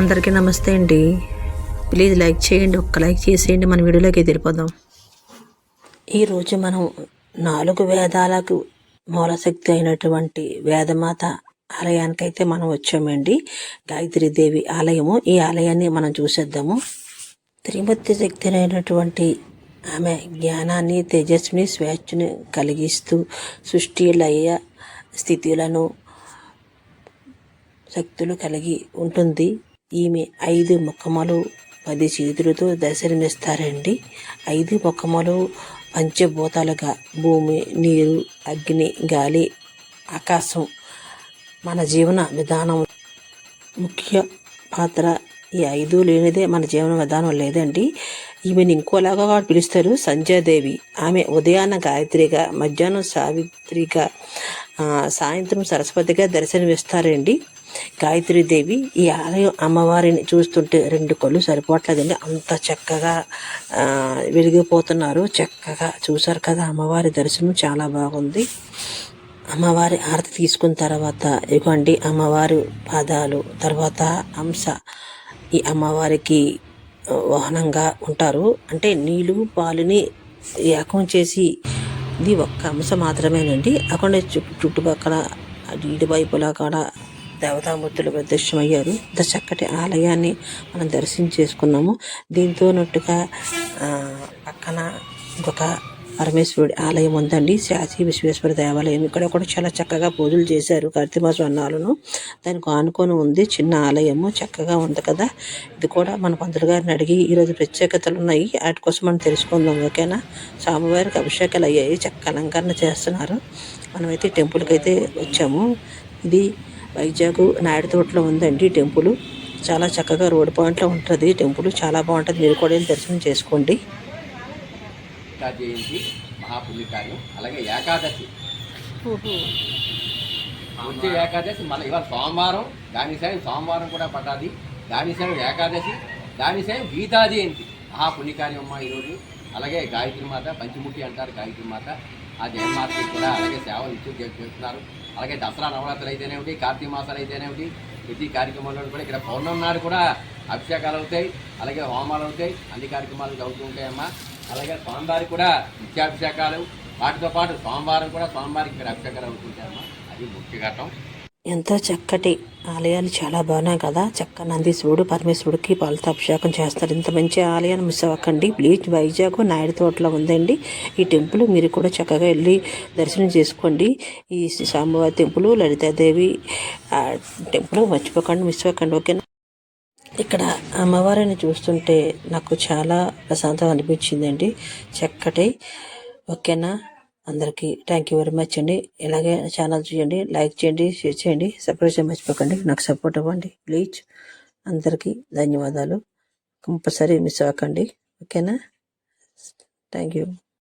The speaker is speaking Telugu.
అందరికీ నమస్తే అండి. ప్లీజ్ లైక్ చేయండి ఒక్క లైక్ చేసేయండి. మన వీడియోలోకి వెళ్ళిపోదాం. ఈరోజు మనం నాలుగు వేదాలకు మూలశక్తి అయినటువంటి వేదమాత ఆలయానికైతే మనం వచ్చామండి. గాయత్రీదేవి ఆలయము. ఈ ఆలయాన్ని మనం చూసేద్దాము. త్రిమూర్తి శక్తి అయినటువంటి ఆమె జ్ఞానాన్ని తేజస్సుని స్వేచ్ఛని కలిగిస్తూ సృష్టి లయ స్థితులను శక్తులు కలిగి ఉంటుంది. ఈమె ఐదు ముఖములు పది చేతులతో దర్శనమిస్తారండి. ఐదు ముఖములు పంచభూతాలుగా భూమి నీరు అగ్ని గాలి ఆకాశం మన జీవన విధానం ముఖ్య పాత్ర ఈ ఐదు లేనిదే మన జీవన విధానం లేదండి. ఈమెను ఇంకోలాగా పిలుస్తారు సంధ్యాదేవి. ఆమె ఉదయాన్న గాయత్రిగా మధ్యాహ్నం సావిత్రిగా సాయంత్రం సరస్వతిగా దర్శనమిస్తారండి. గాయత్రీదేవి ఈ ఆలయం అమ్మవారిని చూస్తుంటే రెండు కళ్ళు సరిపోవట్లేదండి. అంత చక్కగా వెలిగిపోతున్నారు. చక్కగా చూశారు కదా అమ్మవారి దర్శనం చాలా బాగుంది. అమ్మవారి హారతి తీసుకున్న తర్వాత ఇవ్వండి అమ్మవారి పాదాలు తర్వాత అంశ ఈ అమ్మవారికి వాహనంగా ఉంటారు. అంటే నీళ్ళు పాలుని ఏకం చేసి ఇది ఒక్క అంశం మాత్రమేనండి. అక్కడ చుట్టుపక్కల ఇటువైపులా కూడా దేవతామూర్తులు ప్రదర్శమయ్యారు ఇంత చక్కటి ఆలయాన్ని మనం దర్శనం చేసుకున్నాము దీంతో నట్టుగా పక్కన ఇంకొక పరమేశ్వరుడి ఆలయం ఉందండి. శాసి విశ్వేశ్వర దేవాలయం. ఇక్కడ కూడా చాలా చక్కగా పూజలు చేశారు కార్తీక మాసం అన్నాలను. దానికి ఆనుకొని ఉంది. చిన్న ఆలయము చక్కగా ఉంది కదా. ఇది కూడా మన పంతులు గారిని అడిగి ఈరోజు ప్రత్యేకతలు ఉన్నాయి. వాటి కోసం మనం తెలుసుకుందాం. ఓకేనా స్వామివారికి అభిషేకాలు అయ్యాయి. చక్క అలంకరణ చేస్తున్నారు. మనమైతే టెంపుల్కి అయితే వచ్చాము. ఇది వైజాగ్ నాయుడు తోటలో ఉందండి టెంపుల్. చాలా చక్కగా రోడ్ పాయింట్లో ఉంటుంది. టెంపుల్ చాలా బాగుంటుంది. మీరు కూడా దర్శనం చేసుకోండి. సీతా జయంతి మహాపుణ్యకార్యం అలాగే ఏకాదశి. వచ్చే ఏకాదశి మళ్ళీ ఇవాళ సోమవారం దాని సాయం సోమవారం కూడా పట్టాది దాని సాయం ఏకాదశి దాని సాయం గీతా జయంతి మహాపుణ్యకార్యం అమ్మ ఈరోజు. అలాగే గాయత్రి మాత పంచముఖి అంటారు గాయత్రి మాత. ఆ జయమాతకి కూడా అలాగే సేవలు ఇచ్చి చేస్తున్నారు. అలాగే దసరా నవరాత్రులు అయితేనేమిటి కార్తీక మాసాలు అయితేనేమిటి ప్రతి కార్యక్రమంలో కూడా ఇక్కడ పౌర్ణమి నాడు కూడా అభిషేకాలు అవుతాయి. అలాగే హోమాలు అవుతాయి. అన్ని కార్యక్రమాలు జరుగుతూ ఉంటాయమ్మా. అలాగే స్వామివారి కూడా నిత్యాభిషేకాలు వాటితో పాటు స్వామివారం కూడా స్వామివారికి ఇక్కడ అభిషేకాలు అవుతుంటాయమ్మా అది ముఖ్య ఘట్టం. ఎంతో చక్కటి ఆలయాలు చాలా బాగున్నాయి కదా. చక్క నందీశ్వరుడు పరమేశ్వరుడికి పాలతాభిషేకం చేస్తారు. ఇంత మంచి ఆలయాన్ని మిస్ అవ్వకండి. ప్లీజ్ వైజాగ్ నాయుడు తోటలో ఉందండి. ఈ టెంపుల్ మీరు కూడా చక్కగా వెళ్ళి దర్శనం చేసుకోండి. ఈ స్వామివారి టెంపుల్ లలితాదేవి టెంపుల్ మర్చిపోకండి మిస్ అవ్వకండి. ఓకేనా? ఇక్కడ అమ్మవారిని చూస్తుంటే నాకు చాలా ప్రశాంతం అనిపించిందండి. చక్కటి. ఓకేనా? అందరికీ థ్యాంక్ యూ వెరీ మచ్ అండి. ఇలాగే ఛానల్ చేయండి లైక్ చేయండి షేర్ చేయండి సబ్స్క్రైబ్ మర్చిపోకండి. నాకు సపోర్ట్ ఇవ్వండి ప్లీజ్ అందరికీ ధన్యవాదాలు. కంపల్సరీ మిస్ అవ్వకండి. ఓకేనా? Thank you